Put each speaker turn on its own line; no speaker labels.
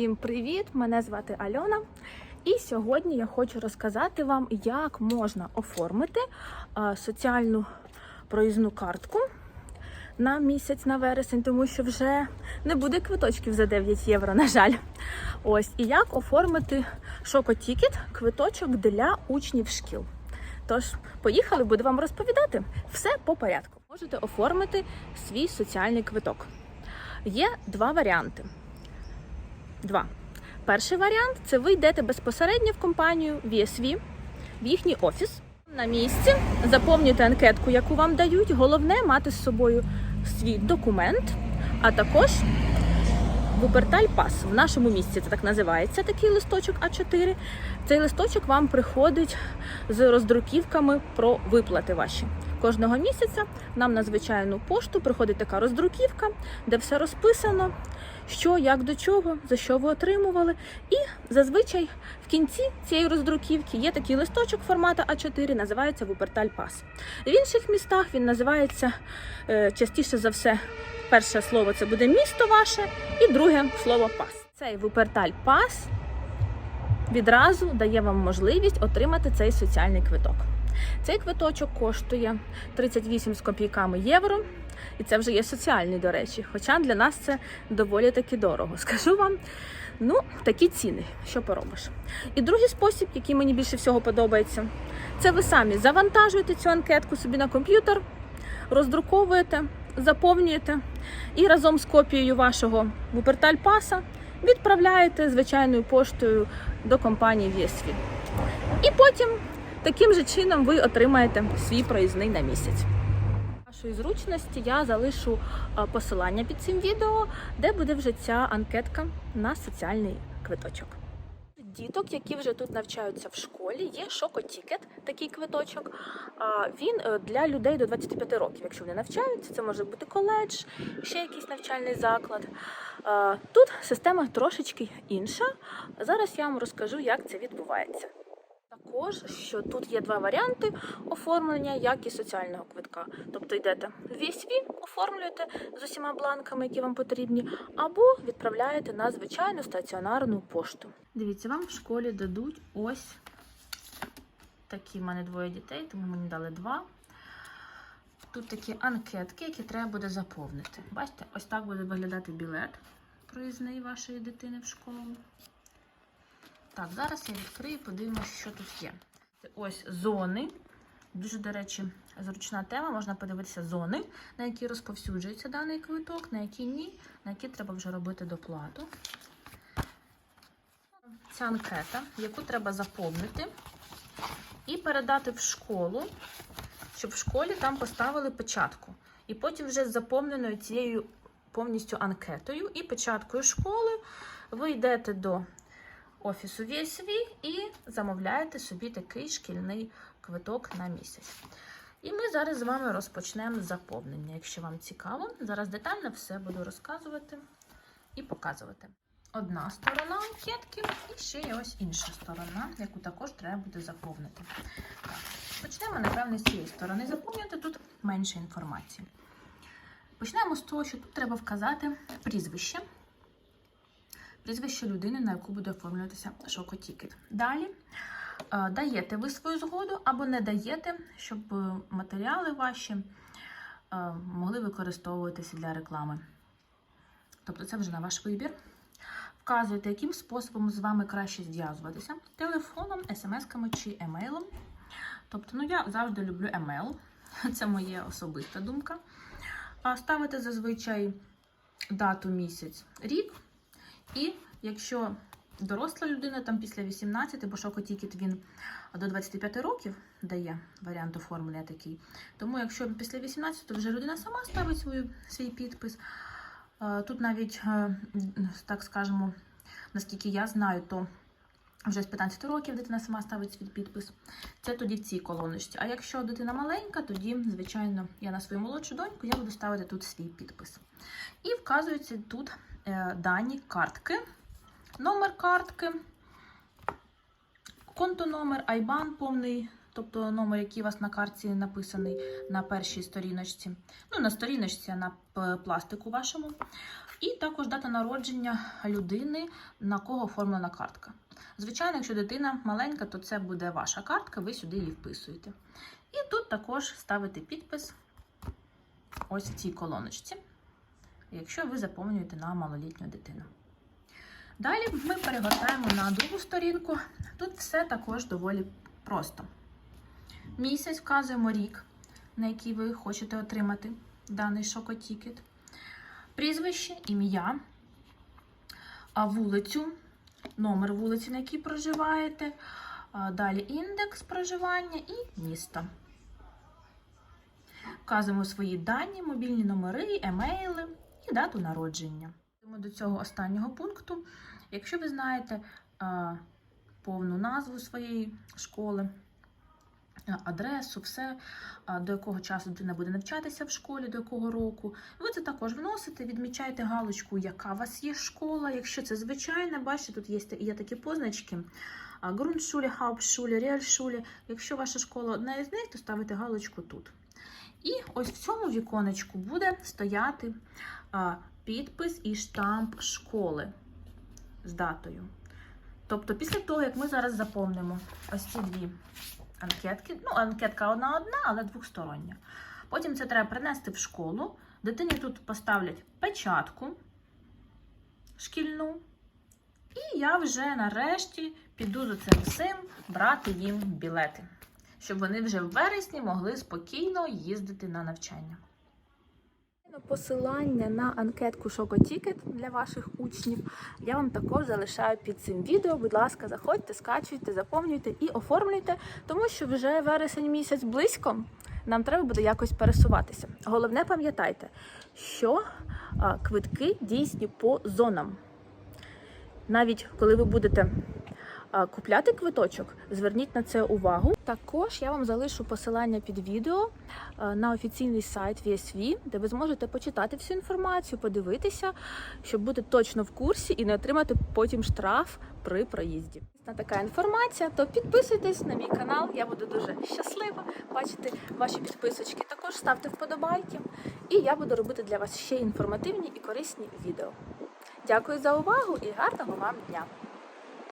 Всім привіт! Мене звати Альона. І сьогодні я хочу розказати вам, як можна оформити соціальну проїзну картку на місяць на вересень, тому що вже не буде квиточків за 9 євро, на жаль. Ось і як оформити шокотікет, квиточок для учнів шкіл. Тож, поїхали, буду вам розповідати все по порядку. Можете оформити свій соціальний квиток. Є два варіанти. Два. Перший варіант це ви йдете безпосередньо в компанію VSV, в їхній офіс. На місці заповнюєте анкетку, яку вам дають. Головне мати з собою свій документ, а також Вуперталь пас. В нашому місці це так називається такий листочок А4. Цей листочок вам приходить з роздруківками про виплати ваші. Кожного місяця нам на звичайну пошту приходить така роздруківка, де все розписано, що, як до чого, за що ви отримували. І зазвичай в кінці цієї роздруківки є такий листочок формату А4, називається Вуперталь Пас. В інших містах він називається е, частіше за все. Перше слово це буде місто ваше, і друге слово пас. Цей Вуперталь Пас відразу дає вам можливість отримати цей соціальний квиток. Цей квиточок коштує 38 з копійками євро, і це вже є соціальний, до речі. Хоча для нас це доволі таки дорого. Скажу вам, ну, такі ціни, що поробиш. І другий спосіб, який мені більше всього подобається, це ви самі завантажуєте цю анкетку собі на комп'ютер, роздруковуєте, заповнюєте і разом з копією вашого Вуперталь паса відправляєте звичайною поштою до компанії VSV. І потім таким же чином ви отримаєте свій проїзний на місяць. Вашої зручності я залишу посилання під цим відео, де буде вже ця анкетка на соціальний квиточок. Діток, які вже тут навчаються в школі, є шокотікет, такий квиточок. Він е, для людей до 25 років. Якщо вони навчаються, це може бути коледж, ще якийсь навчальний заклад. Тут система трошечки інша. Зараз я вам розкажу, як це відбувається. Також, що тут є два варіанти оформлення, як і соціального квитка. Тобто йдете в VSV, оформлюєте з усіма бланками, які вам потрібні, або відправляєте на звичайну стаціонарну пошту. Дивіться, вам в школі дадуть ось такі в мене двоє дітей, тому мені дали два. Тут такі анкетки, які треба буде заповнити. Бачите, ось так буде виглядати білет проїзний вашої дитини в школу. Так, зараз я відкрию, подивимося, що тут є. Ось зони. Дуже, до речі, зручна тема. Можна подивитися зони, на які розповсюджується даний квиток, на які ні, на які треба вже робити доплату. Ця анкета, яку треба заповнити і передати в школу, щоб в школі там поставили печатку. І потім вже з заповненою цією повністю анкетою і печаткою школи ви йдете до офісу VSV і замовляєте собі такий шкільний квиток на місяць. І ми зараз з вами розпочнемо заповнення. Якщо вам цікаво, зараз детально все буду розказувати і показувати. Одна сторона анкетки і ще є ось інша сторона, яку також треба буде заповнити. Так, Почнемо, напевне, з цієї сторони заповнювати тут менше інформації. Почнемо з того, що тут треба вказати прізвище прізвище людини, на яку буде оформлюватися шокотікет. Далі е, даєте ви свою згоду або не даєте, щоб матеріали ваші е, могли використовуватися для реклами. Тобто це вже на ваш вибір. Вказуєте, яким способом з вами краще зв'язуватися: телефоном, смс-ками чи емейлом. Тобто, ну я завжди люблю емейл, це моя особиста думка. Ставите зазвичай дату місяць, рік. І якщо доросла людина там після 18, бо шокотікет він до 25 років дає варіант оформлення такий. Тому якщо після 18, то вже людина сама ставить свою, свій підпис. Е, Тут навіть, е, так скажемо, наскільки я знаю, то вже з 15 років дитина сама ставить свій підпис. Це тоді в цій колоночці. А якщо дитина маленька, тоді, звичайно, я на свою молодшу доньку я буду ставити тут свій підпис. І вказується тут дані картки, номер картки, контономер, айбан повний
тобто номер, який у вас на картці написаний на першій сторіночці. Ну, на сторіночці, на пластику вашому. І також дата народження людини, на кого оформлена картка. Звичайно, якщо дитина маленька, то це буде ваша картка, ви сюди її вписуєте. І тут також ставите підпис ось в цій колоночці, якщо ви заповнюєте на малолітню дитину. Далі ми перегортаємо на другу сторінку. Тут все також доволі просто. Місяць вказуємо рік, на який ви хочете отримати даний шокотікет. Прізвище, ім'я, вулицю, номер вулиці, на якій проживаєте. Далі індекс проживання і місто. Вказуємо свої дані, мобільні номери, емейли дату народження. До цього останнього пункту. Якщо ви знаєте повну назву своєї школи, адресу, все, до якого часу дитина буде навчатися в школі, до якого року, ви це також вносите, відмічаєте галочку, яка у вас є школа. Якщо це звичайна, бачите, тут є такі позначки. Grundschule, Hauptschule, Realschule. Якщо ваша школа одна із них, то ставите галочку тут. І ось в цьому віконечку буде стояти підпис і штамп школи з датою. Тобто, після того, як ми зараз заповнимо ось ці дві анкетки, ну, анкетка одна одна, але двостороння. Потім це треба принести в школу. Дитині тут поставлять печатку шкільну. І я вже нарешті піду за цим всім брати їм білети, щоб вони вже в вересні могли спокійно їздити на навчання.
Посилання на анкетку Шокотікет для ваших учнів я вам також залишаю під цим відео. Будь ласка, заходьте, скачуйте, заповнюйте і оформлюйте, тому що вже вересень місяць близько. Нам треба буде якось пересуватися. Головне, пам'ятайте, що квитки дійсні по зонам. Навіть коли ви будете купляти квиточок, зверніть на це увагу. Також я вам залишу посилання під відео на офіційний сайт VSV, де ви зможете почитати всю інформацію, подивитися, щоб бути точно в курсі і не отримати потім штраф при проїзді. На така інформація, то підписуйтесь на мій канал. Я буду дуже щаслива бачити ваші підписочки. Також ставте вподобайки, і я буду робити для вас ще інформативні і корисні відео. Дякую за увагу і гарного вам дня!